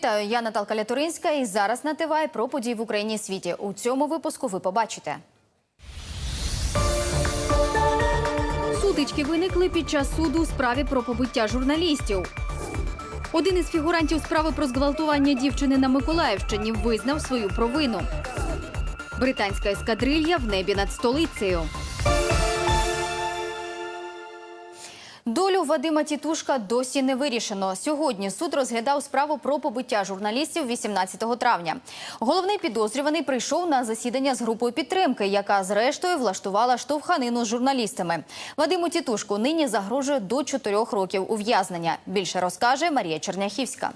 Вітаю, я Наталка Лятуринська. І зараз на ТВ про події в Україні і світі. У цьому випуску ви побачите. Сутички виникли під час суду у справі про побиття журналістів. Один із фігурантів справи про зґвалтування дівчини на Миколаївщині визнав свою провину. Британська ескадрилья в небі над столицею. Долю Вадима Тітушка досі не вирішено. Сьогодні суд розглядав справу про побиття журналістів 18 травня. Головний підозрюваний прийшов на засідання з групою підтримки, яка зрештою влаштувала штовханину з журналістами. Вадиму Тітушку нині загрожує до 4 років ув'язнення. Більше розкаже Марія Черняхівська.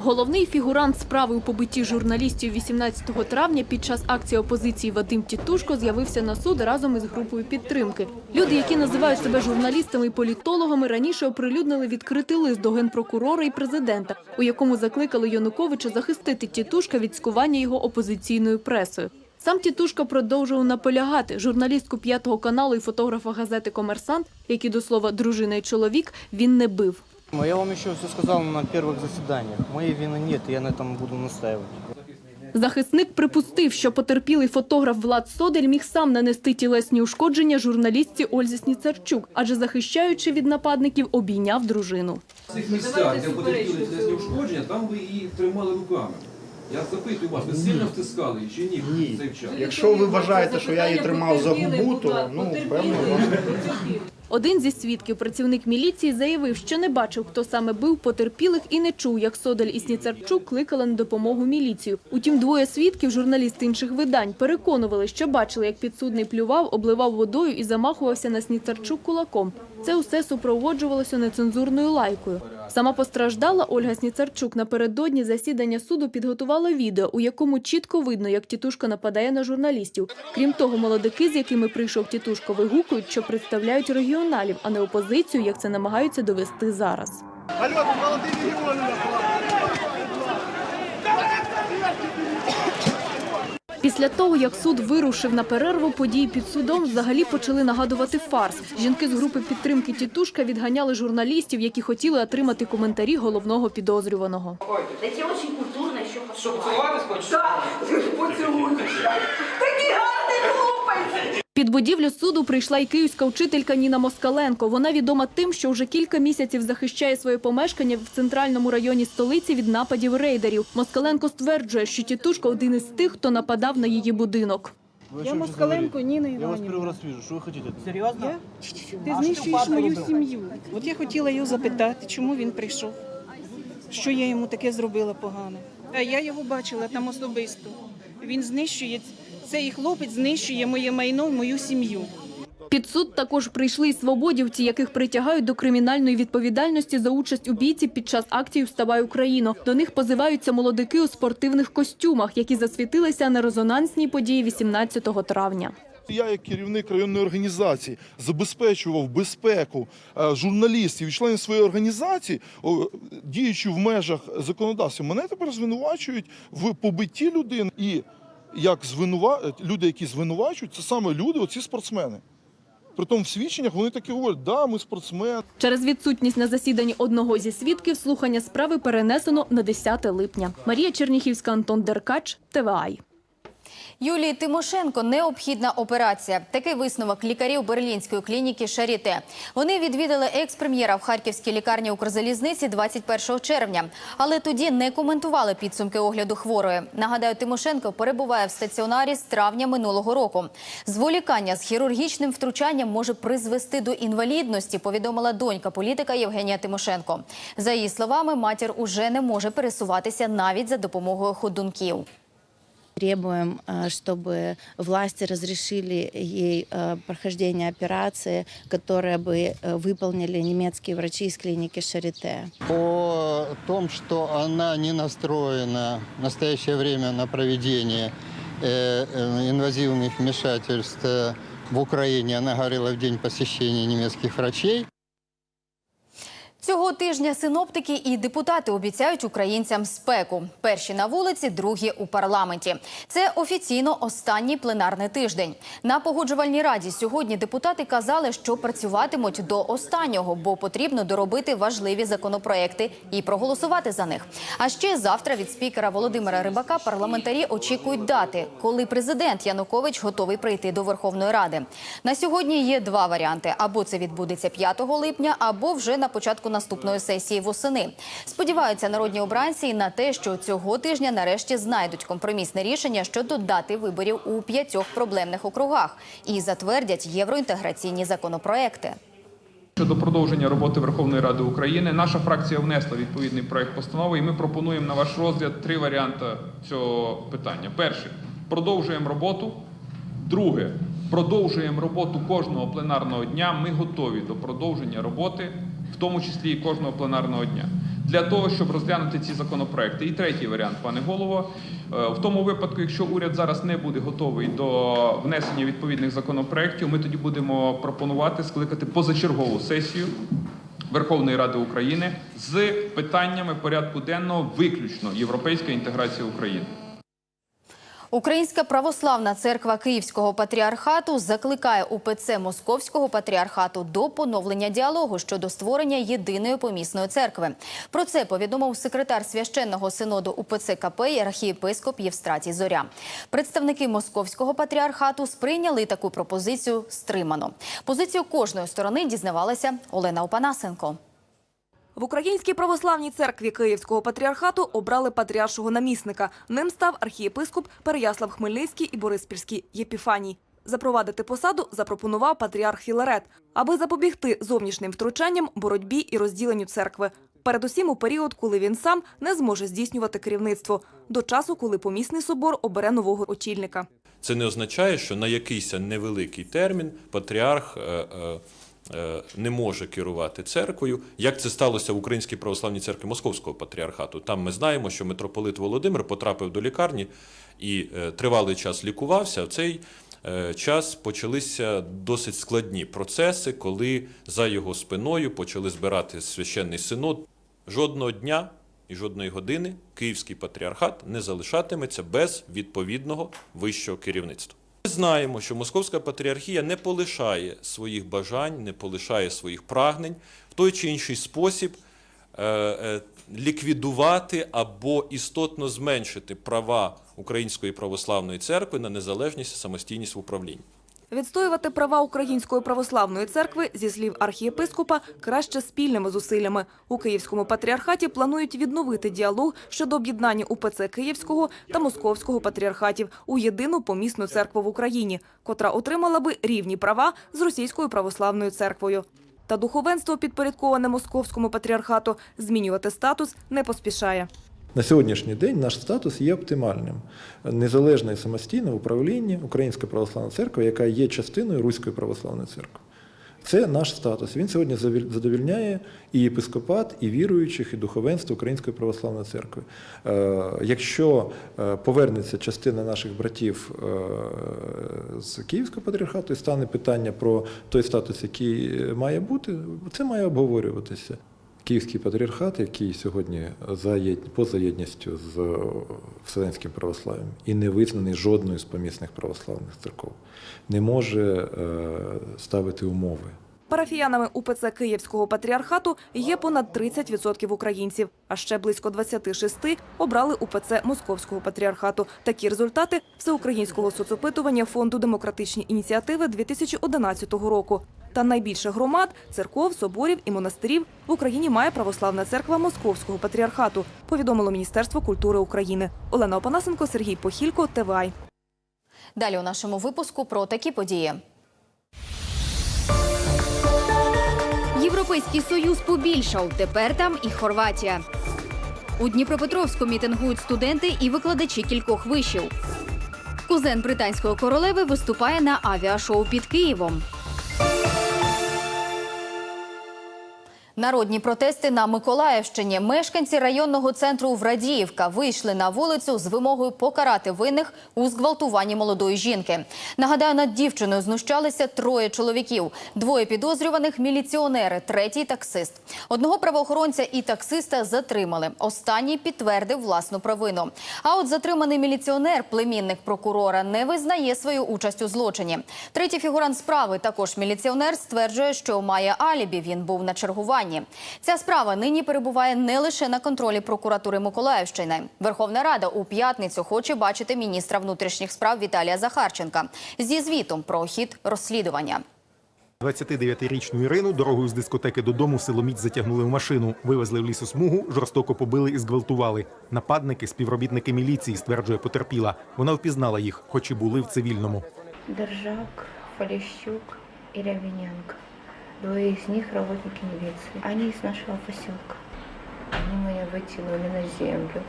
Головний фігурант справи у побитті журналістів 18 травня під час акції опозиції Вадим Тітушко з'явився на суд разом із групою підтримки. Люди, які називають себе журналістами і політологами, раніше оприлюднили відкритий лист до генпрокурора і президента, у якому закликали Януковича захистити Тітушка від скування його опозиційною пресою. Сам Тітушка продовжував наполягати. Журналістку п'ятого каналу і фотографа газети Комерсант, які до слова дружина і чоловік, він не бив. Ну, Я вам еще все сказал на первых заседаниях. Моей вины нет, и я на этом буду настаивать. Захисник припустив, що потерпілий фотограф Влад Содель міг сам нанести тілесні ушкодження журналістці Ользі Сніцарчук, адже захищаючи від нападників, обійняв дружину. В цих місцях, де потерпіли тілесні ушкодження, там ви її тримали руками. Я запитую вас, ви сильно втискали її чи ні, Ні. в цей час? Якщо ви вважаєте, що я її тримав за губу, то ну певно вам Один зі свідків, працівник міліції, заявив, що не бачив, хто саме бив потерпілих і не чув, як Содель і Сніцарчук кликали на допомогу міліцію. Утім, двоє свідків, журналісти інших видань, переконували, що бачили, як підсудний плював, обливав водою і замахувався на Сніцарчук кулаком. Це усе супроводжувалося нецензурною лайкою. Сама постраждала Ольга Сніцарчук напередодні засідання суду підготувала відео, у якому чітко видно, як тітушка нападає на журналістів. Крім того, молодики, з якими прийшов тітушко, вигукують, що представляють регіоналів, а не опозицію, як це намагаються довести зараз. Після того, як суд вирушив на перерву, події під судом взагалі почали нагадувати фарс. Жінки з групи підтримки «Тітушка» відганяли журналістів, які хотіли отримати коментарі головного підозрюваного. Да тебе очень культурно еще Що поцілуватись хочеш? Так, поцілуй. Такі гарні хлопець. Під будівлю суду прийшла й київська вчителька Ніна Москаленко. Вона відома тим, що вже кілька місяців захищає своє помешкання в центральному районі столиці від нападів рейдерів. Москаленко стверджує, що тітушка один із тих, хто нападав на її будинок. Вы о Я чем Москаленко сейчас Ніна говорите? Я вас Іванівна. первый раз вижу. Что вы хотите? Серйозно? Я? Ти знищуєш мою сім'ю. От я хотіла його запитати, чому він прийшов. Що я йому таке зробила погане. А я його бачила там особисто. Він знищує, цей хлопець знищує моє майно, мою сім'ю. Під суд також прийшли й свободівці, яких притягають до кримінальної відповідальності за участь у бійці під час акції «Вставай Україно». До них позиваються молодики у спортивних костюмах, які засвітилися на резонансній події 18 травня. Я, як керівник районної організації, забезпечував безпеку е, журналістів і членів своєї організації, діючи в межах законодавства. Мене тепер звинувачують в побитті людини. І як звинува... люди, які звинувачують, це саме люди, оці спортсмени. Притом в свідченнях вони такі говорять, да, ми спортсмен. Через відсутність на засіданні одного зі свідків слухання справи перенесено на 10 липня. Марія Черніхівська, Антон Деркач, ТВАЙ. Юлії Тимошенко необхідна операція. Такий висновок лікарів берлінської клініки Шаріте. Вони відвідали екс-прем'єра в харківській лікарні Укрзалізниці 21 червня, але тоді не коментували підсумки огляду хворої. Нагадаю, Тимошенко перебуває в стаціонарі з травня минулого року. Зволікання з хірургічним втручанням може призвести до інвалідності. Повідомила донька політика Євгенія Тимошенко. За її словами, матір уже не може пересуватися навіть за допомогою ходунків Требуем, э, чтобы власти разрешили ей э, прохождение операции, которые бы э, выполнили немецкие врачи из клиники Шарите. О том, что она не настроена в настоящее время на проведение э, э, инвазивных вмешательств э, в Украине, она говорила в день посещения немецких врачей. Цього тижня синоптики і депутати обіцяють українцям спеку. Перші на вулиці, другі у парламенті. Це офіційно останній пленарний тиждень. На погоджувальній раді сьогодні депутати казали, що працюватимуть до останнього, бо потрібно доробити важливі законопроекти і проголосувати за них. А ще завтра від спікера Володимира Рибака парламентарі очікують дати, коли президент Янукович готовий прийти до Верховної Ради. На сьогодні є два варіанти: або це відбудеться 5 липня, або вже на початку наступної сесії восени. Сподіваються народні обранці і на те, що цього тижня нарешті знайдуть компромісне рішення щодо дати виборів у п'ятьох проблемних округах і затвердять євроінтеграційні законопроекти. Щодо продовження роботи Верховної Ради України, наша фракція внесла відповідний проект постанови, і ми пропонуємо на ваш розгляд три варіанти цього питання. Перше продовжуємо роботу. Друге, продовжуємо роботу кожного пленарного дня. Ми готові до продовження роботи, тому числі і кожного пленарного дня, для того, щоб розглянути ці законопроекти. І третій варіант, пане голово, е, в тому випадку, якщо уряд зараз не буде готовий до внесення відповідних законопроектів, ми тоді будемо пропонувати скликати позачергову сесію Верховної Ради України з питаннями порядку денного виключно європейська інтеграція України. Українська православна церква Київського патріархату закликає УПЦ Московського патріархату до поновлення діалогу щодо створення єдиної помісної церкви. Про це повідомив секретар священного синоду УПЦ КП і архієпископ Євстратій Зоря. Представники Московського патріархату сприйняли таку пропозицію стримано. Позицію кожної сторони дізнавалася Олена Опанасенко. В Українській православній церкві Київського патріархату обрали патріаршого намісника. Ним став архієпископ Переяслав Хмельницький і Бориспільський Єпіфаній. Запровадити посаду запропонував патріарх Філарет, аби запобігти зовнішнім втручанням, боротьбі і розділенню церкви. Передусім у період, коли він сам не зможе здійснювати керівництво, до часу, коли помісний собор обере нового очільника. Це не означає, що на якийсь невеликий термін патріарх е, е, не може керувати церквою, як це сталося в Українській православній церкві Московського патріархату. Там ми знаємо, що митрополит Володимир потрапив до лікарні і е, тривалий час лікувався. В цей е, час почалися досить складні процеси, коли за його спиною почали збирати священний синод. Жодного дня і жодної години Київський патріархат не залишатиметься без відповідного вищого керівництва. Ми знаємо, що Московська патріархія не полишає своїх бажань, не полишає своїх прагнень в той чи інший спосіб е, е, ліквідувати або істотно зменшити права Української православної церкви на незалежність і самостійність в управлінні. Відстоювати права Української православної церкви, зі слів архієпископа, краще спільними зусиллями. У Київському патріархаті планують відновити діалог щодо об'єднання УПЦ Київського та Московського патріархатів у єдину помісну церкву в Україні, котра отримала би рівні права з Російською православною церквою. Та духовенство, підпорядковане Московському патріархату, змінювати статус не поспішає. На сьогоднішній день наш статус є оптимальним. Незалежне і самостійне управління Української православної церкви, яка є частиною Руської православної церкви. Це наш статус. Він сьогодні задовільняє і єпископат, і віруючих, і духовенство Української православної церкви. Е, Якщо е, повернеться частина наших братів е, з Київського патріархату і стане питання про той статус, який має бути, це має обговорюватися. Київський патріархат, який сьогодні за поза єдністю з е, Вселенським православ'ям і не визнаний жодною з помісних православних церков, не може е, ставити умови. Парафіянами УПЦ Київського патріархату є понад 30% українців, а ще близько 26 обрали УПЦ Московського патріархату. Такі результати всеукраїнського соцопитування Фонду демократичні ініціативи 2011 року. Та найбільше громад, церков, соборів і монастирів в Україні має православна церква Московського патріархату, повідомило Міністерство культури України. Олена Опанасенко, Сергій Похілько, ТВАЙ. Далі у нашому випуску про такі події. Європейський союз побільшав. Тепер там і Хорватія. У Дніпропетровську мітингують студенти і викладачі кількох вишів. Кузен британської королеви виступає на авіашоу під Києвом. Народні протести на Миколаївщині. Мешканці районного центру Врадіївка вийшли на вулицю з вимогою покарати винних у зґвалтуванні молодої жінки. Нагадаю, над дівчиною знущалися троє чоловіків. Двоє підозрюваних – міліціонери, третій – таксист. Одного правоохоронця і таксиста затримали. Останній підтвердив власну провину. А от затриманий міліціонер, племінник прокурора, не визнає свою участь у злочині. Третій фігурант справи, також міліціонер, стверджує, що має алібі. Він був на чергуванні. Ця справа нині перебуває не лише на контролі прокуратури Миколаївщини. Верховна Рада у п'ятницю хоче бачити міністра внутрішніх справ Віталія Захарченка зі звітом про хід розслідування. 29-річну Ірину дорогою з дискотеки додому в Силоміць затягнули в машину, вивезли в лісосмугу, жорстоко побили і зґвалтували. Нападники – співробітники міліції, стверджує потерпіла. Вона впізнала їх, хоч і були в цивільному. Держак, Полищук и Рябиненко. Двое из них работники милиции. Они из нашего поселка. Они меня вытянули на землю.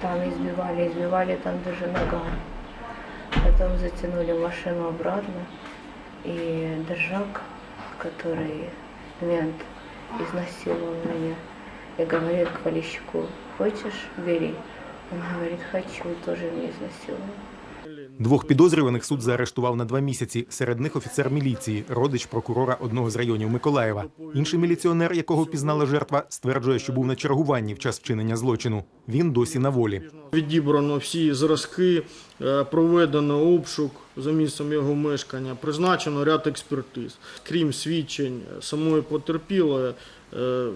Там избивали, избивали там даже ногами. Потом затянули машину обратно. И Держак, который мент, изнасиловал меня. И говорит к хочешь, бери. Он говорит, хочу, тоже меня изнасиловал. Двох підозрюваних суд заарештував на два місяці. Серед них офіцер міліції, родич прокурора одного з районів Миколаєва. Інший міліціонер, якого впізнала жертва, стверджує, що був на чергуванні в час вчинення злочину. Він досі на волі. Відібрано всі зразки, е, проведено обшук за місцем його мешкання, призначено ряд експертиз. Крім свідчень самої потерпілої, е,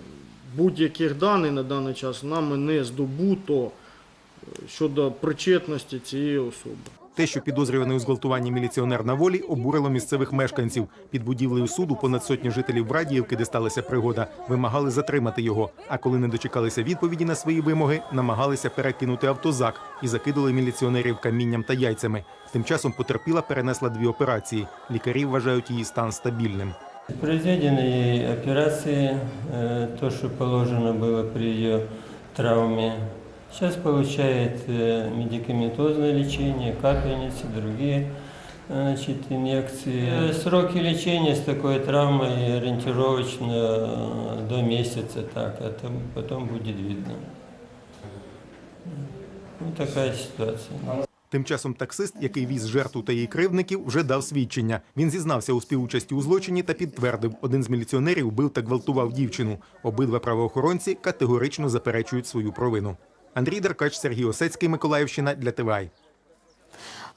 будь-яких даних на даний час нами не здобуто е, щодо причетності цієї особи. Те, що підозрюваний у зґвалтуванні міліціонер на волі, обурило місцевих мешканців. Під будівлею суду понад сотні жителів Врадіївки, де сталася пригода, вимагали затримати його. А коли не дочекалися відповіді на свої вимоги, намагалися перекинути автозак і закидали міліціонерів камінням та яйцями. Тим часом потерпіла перенесла дві операції. Лікарі вважають її стан стабільним. Произведены ей операции, э, то, что положено было при ее травме. Сейчас получает э, медикаментозное лечение, капельницы, другие значит, инъекции. Э, Сроки лечения с такой травмой ориентировочно э, до месяца, так, а там потом будет видно. Ну, такая ситуация. Тим часом таксист, який віз жертву та її кривдників, вже дав свідчення. Він зізнався у співучасті у злочині та підтвердив, один з міліціонерів бив та гвалтував дівчину. Обидва правоохоронці категорично заперечують свою провину. Андрій Деркач, Сергій Осецький, Миколаївщина для ТВАЙ.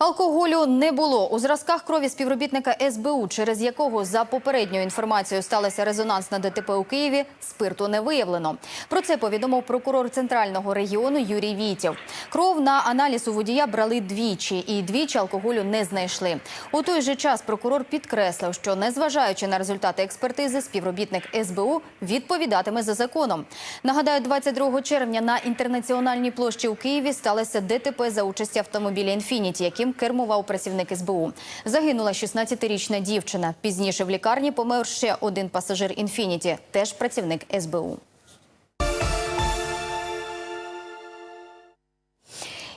Алкоголю не було у зразках крові співробітника СБУ, через якого за попередньою інформацією сталася резонансна ДТП у Києві. Спирту не виявлено. Про це повідомив прокурор центрального регіону Юрій Вітєв. Кров на аналіз у водія брали двічі, і двічі алкоголю не знайшли. У той же час прокурор підкреслив, що незважаючи на результати експертизи, співробітник СБУ відповідатиме за законом. Нагадаю, 22 червня на інтернаціональній площі у Києві сталося ДТП за участі автомобіля «Інфініті», яким кермував працівник СБУ. Загинула 16-річна дівчина. Пізніше в лікарні помер ще один пасажир «Інфініті», теж працівник СБУ.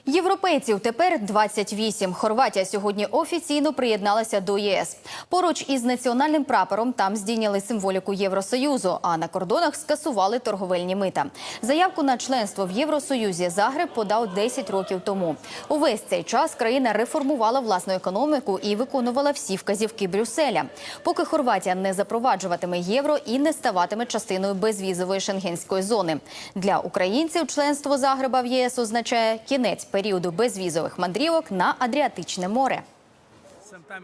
Європейців тепер 28. Хорватія сьогодні офіційно приєдналася до ЄС. Поруч із національним прапором там здійняли символіку Євросоюзу, а на кордонах скасували торговельні мита. Заявку на членство в Євросоюзі Загреб подав 10 років тому. Увесь цей час країна реформувала власну економіку і виконувала всі вказівки Брюсселя. Поки Хорватія не запроваджуватиме євро і не ставатиме частиною безвізової шенгенської зони. Для українців членство Загреба в ЄС означає кінець періоду безвізових мандрівок на Адріатичне море.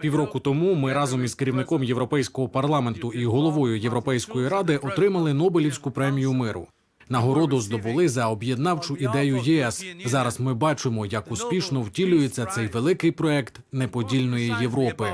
Півроку тому ми разом із керівником Європейського парламенту і головою Європейської ради отримали Нобелівську премію миру. Нагороду здобули за об'єднавчу ідею ЄС. Зараз ми бачимо, як успішно втілюється цей великий проект неподільної Європи.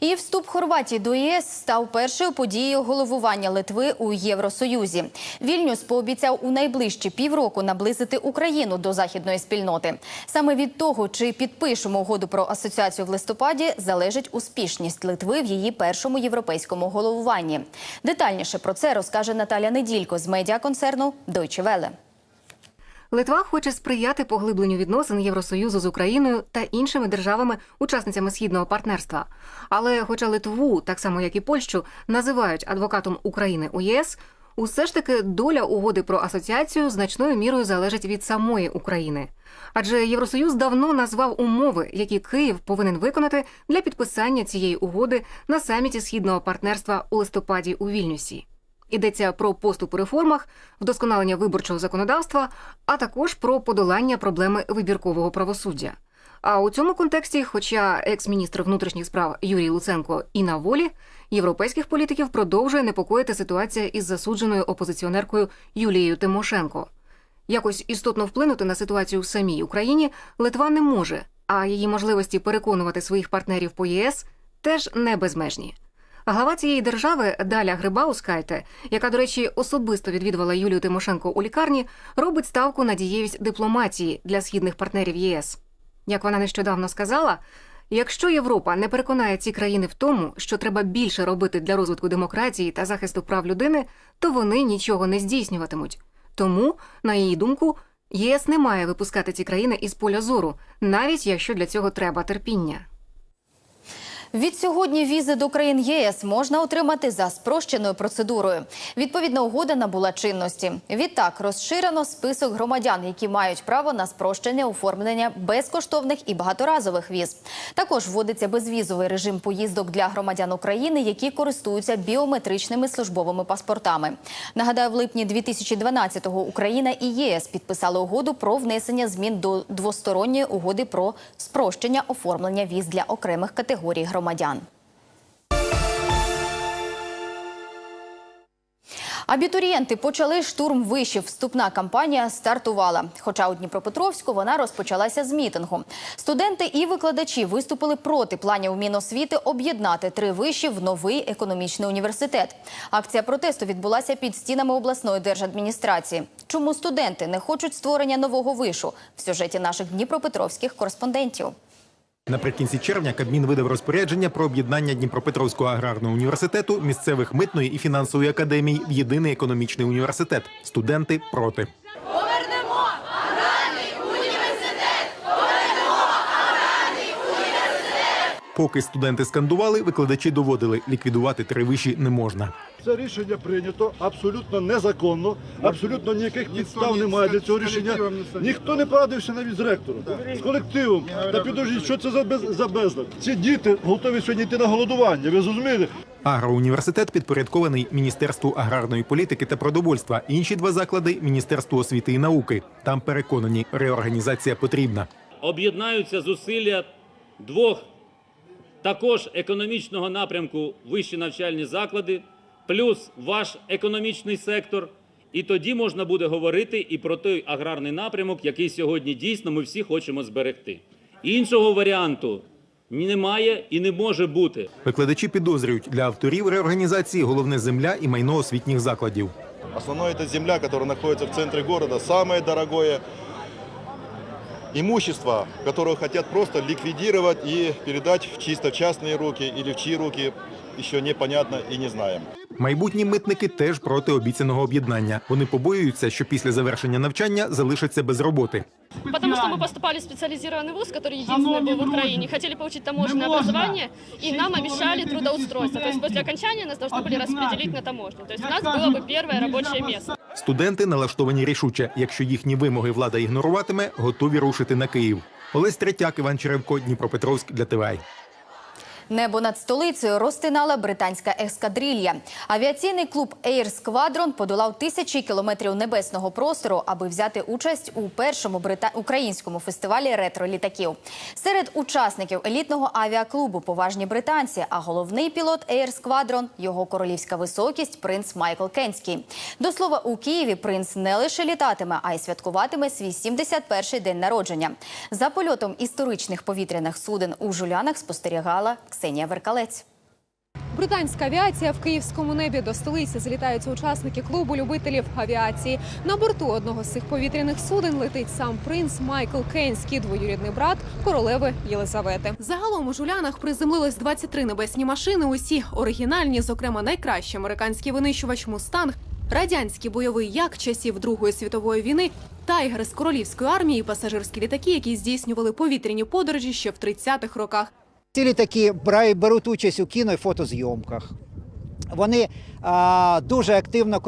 І вступ Хорватії до ЄС став першою подією головування Литви у Євросоюзі. Вільнюс пообіцяв у найближчі півроку наблизити Україну до західної спільноти. Саме від того, чи підпишемо угоду про асоціацію в листопаді, залежить успішність Литви в її першому європейському головуванні. Детальніше про це розкаже Наталя Неділько з медіаконцерну Deutsche Welle. Литва хоче сприяти поглибленню відносин Євросоюзу з Україною та іншими державами-учасницями східного партнерства. Але, хоча Литву, так само як і Польщу, називають адвокатом України у ЄС, усе ж таки доля угоди про асоціацію значною мірою залежить від самої України. Адже Євросоюз давно назвав умови, які Київ повинен виконати для підписання цієї угоди на саміті східного партнерства у листопаді у Вільнюсі. Йдеться про поступ у реформах, вдосконалення виборчого законодавства, а також про подолання проблеми вибіркового правосуддя. А у цьому контексті, хоча екс-міністр внутрішніх справ Юрій Луценко і на волі, європейських політиків продовжує непокоїти ситуація із засудженою опозиціонеркою Юлією Тимошенко. Якось істотно вплинути на ситуацію в самій Україні Литва не може, а її можливості переконувати своїх партнерів по ЄС теж не безмежні. Глава цієї держави Даля Грибаускайте, яка, до речі, особисто відвідувала Юлію Тимошенко у лікарні, робить ставку на дієвість дипломатії для східних партнерів ЄС. Як вона нещодавно сказала, якщо Європа не переконає ці країни в тому, що треба більше робити для розвитку демократії та захисту прав людини, то вони нічого не здійснюватимуть. Тому, на її думку, ЄС не має випускати ці країни із поля зору, навіть якщо для цього треба терпіння. Від сьогодні візи до країн ЄС можна отримати за спрощеною процедурою. Відповідна угода набула чинності. Відтак розширено список громадян, які мають право на спрощення оформлення безкоштовних і багаторазових віз. Також вводиться безвізовий режим поїздок для громадян України, які користуються біометричними службовими паспортами. Нагадаю, в липні 2012-го Україна і ЄС підписали угоду про внесення змін до двосторонньої угоди про спрощення оформлення віз для окремих категорій громадян. Абітурієнти почали штурм вишів. Вступна кампанія стартувала. Хоча у Дніпропетровську вона розпочалася з мітингу. Студенти і викладачі виступили проти планів Міносвіти об'єднати три виші в новий економічний університет. Акція протесту відбулася під стінами обласної держадміністрації. Чому студенти не хочуть створення нового вишу в сюжеті наших дніпропетровських кореспондентів? Наприкінці червня Кабмін видав розпорядження про об'єднання Дніпропетровського аграрного університету, місцевих митної і фінансової академій в єдиний економічний університет. Студенти проти. Повернемо аграрний університет! Повернемо аграрний університет! Поки студенти скандували, викладачі доводили ліквідувати три виші не можна. Це рішення прийнято абсолютно незаконно, абсолютно ніяких підстав немає для цього рішення. Ніхто не порадився навіть з ректором, з колективом. Та підождіть, що це за без за безлад? Ці діти готові сьогодні йти на голодування. Ви зрозуміли? Агроуніверситет підпорядкований Міністерству аграрної політики та продовольства. Інші два заклади Міністерству освіти і науки. Там переконані, реорганізація потрібна. об'єднаються зусилля двох також економічного напрямку вищі навчальні заклади, плюс ваш економічний сектор. І тоді можна буде говорити і про той аграрний напрямок, який сьогодні дійсно ми всі хочемо зберегти. Іншого варіанту немає і не може бути. Викладачі підозрюють для авторів реорганізації головне земля і майно освітніх закладів. Основное это земля, которая находится в центре города, самое дорогое имущество, которое хотят просто ликвидировать и передать в чисто в частные руки или в чьи руки, еще непонятно и не знаем. Майбутні митники теж проти обіцяного об'єднання. Вони побоюються, що після завершення навчання залишаться без роботи. Потому что мы поступали в специализированный вуз, который единственный был в Украине, хотели получить таможенное образование, и нам обещали трудоустройство. То есть после окончания нас должны были распределить на таможню. То есть у нас было бы первое рабочее место. Студенти налаштовані рішуче. Якщо їхні вимоги влада ігноруватиме, готові рушити на Київ. Олесь Третяк, Іван Черевко, Дніпропетровськ для ТВАЙ. Небо над столицею розтинала британська ескадрилья. Авіаційний клуб Air Squadron подолав тисячі кілометрів небесного простору, аби взяти участь у першому брита... українському фестивалі ретро-літаків. Серед учасників елітного авіаклубу поважні британці, а головний пілот Air Squadron – його королівська високість принц Майкл Кенський. До слова, у Києві принц не лише літатиме, а й святкуватиме свій 71-й день народження. За польотом історичних повітряних суден у Жулянах спостерігала Ксенія Веркалець. Британська авіація в київському небі до столиці злітаються учасники клубу любителів авіації. На борту одного з цих повітряних суден летить сам принц Майкл Кенський, двоюрідний брат королеви Єлизавети. Загалом у жулянах приземлились 23 небесні машини. Усі оригінальні, зокрема, найкращий американський винищувач Мустанг. Радянський бойовий як часів Другої світової війни Тайгер з королівської армії, пасажирські літаки, які здійснювали повітряні подорожі ще в 30-х роках. Ці літаки беруть участь у кіно і фотозйомках. Вони а, дуже активно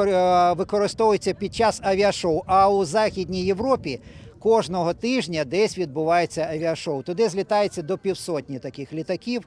використовуються під час авіашоу. А у Західній Європі кожного тижня десь відбувається авіашоу. Туди злітається до півсотні таких літаків.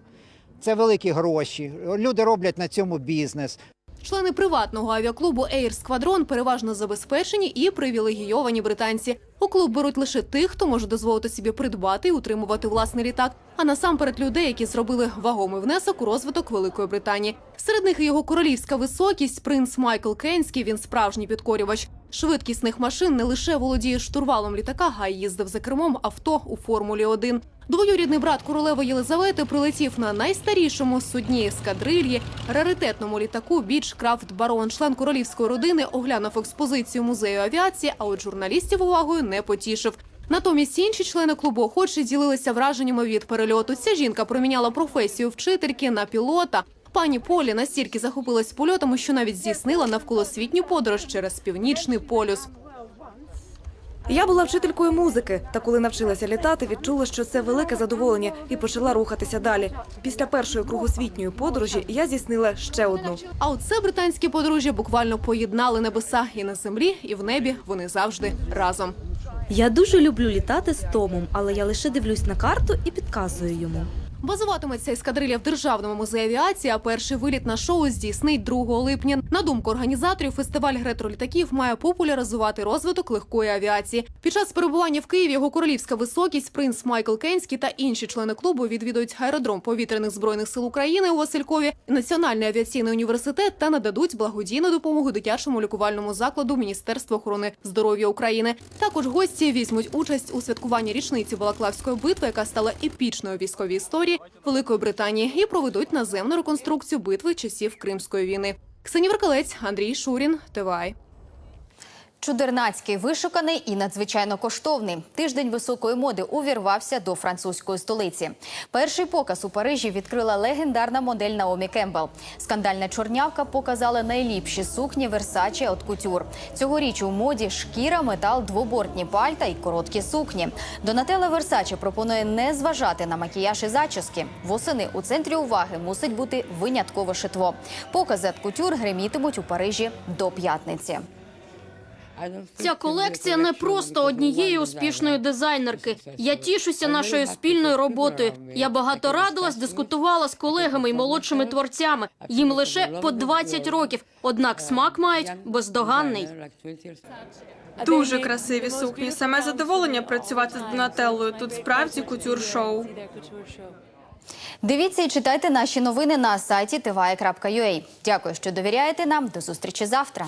Це великі гроші. Люди роблять на цьому бізнес. Члени приватного авіаклубу Air Squadron переважно забезпечені і привілегійовані британці. У клуб беруть лише тих, хто може дозволити собі придбати і утримувати власний літак, а насамперед людей, які зробили вагомий внесок у розвиток Великої Британії. Серед них і його королівська високість, принц Майкл Кенський. Він справжній підкорювач. Швидкісних машин не лише володіє штурвалом літака, а й їздив за кермом авто у Формулі 1 Двоюрідний брат королеви Єлизавети прилетів на найстарішому судні ескадрильї раритетному літаку Біч Крафт Барон. Член королівської родини оглянув експозицію музею авіації, а от журналістів увагою не потішив. Натомість інші члени клубу охочі ділилися враженнями від перельоту. Ця жінка проміняла професію вчительки на пілота. Пані Полі настільки захопилась польотами, що навіть здійснила навколосвітню подорож через північний полюс. Я була вчителькою музики, та коли навчилася літати, відчула, що це велике задоволення, і почала рухатися далі. Після першої кругосвітньої подорожі я здійснила ще одну. А оце британське подружжя буквально поєднали небеса і на землі, і в небі вони завжди разом. Я дуже люблю літати з Томом, але я лише дивлюсь на карту і підказую йому. Базуватиметься ескадрилья в державному музеї авіації. А перший виліт на шоу здійснить 2 липня. На думку організаторів, фестиваль ретро-літаків має популяризувати розвиток легкої авіації. Під час перебування в Києві його королівська високість, принц Майкл Кенський та інші члени клубу відвідують аеродром повітряних збройних сил України у Василькові, Національний авіаційний університет та нададуть благодійну допомогу дитячому лікувальному закладу Міністерства охорони здоров'я України. Також гості візьмуть участь у святкуванні річниці Балаклавської битви, яка стала епічною військовій історії Великої Британії, і проведуть наземну реконструкцію битви часів Кримської війни. Ксенія Веркалець, Андрій Шурін, ТВАЙ. Чудернацький, вишуканий і надзвичайно коштовний. Тиждень високої моди увірвався до французької столиці. Перший показ у Парижі відкрила легендарна модель Наомі Кембл. Скандальна чорнявка показала найліпші сукні Версачі от кутюр. Цьогоріч у моді шкіра, метал, двобортні пальта і короткі сукні. Донателла Версачі пропонує не зважати на макіяж і зачіски. Восени у центрі уваги мусить бути виняткове шитво. Покази от кутюр гримітимуть у Парижі до п'ятниці. Ця колекція не просто однієї успішної дизайнерки. Я тішуся нашою спільною роботою. Я багато радилась, дискутувала з колегами і молодшими творцями. Їм лише по 20 років. Однак смак мають бездоганний. Дуже красиві сукні. Саме задоволення працювати з Донателлою. Тут справді кутюр-шоу. Дивіться і читайте наші новини на сайті tva.ua. Дякую, що довіряєте нам. До зустрічі завтра.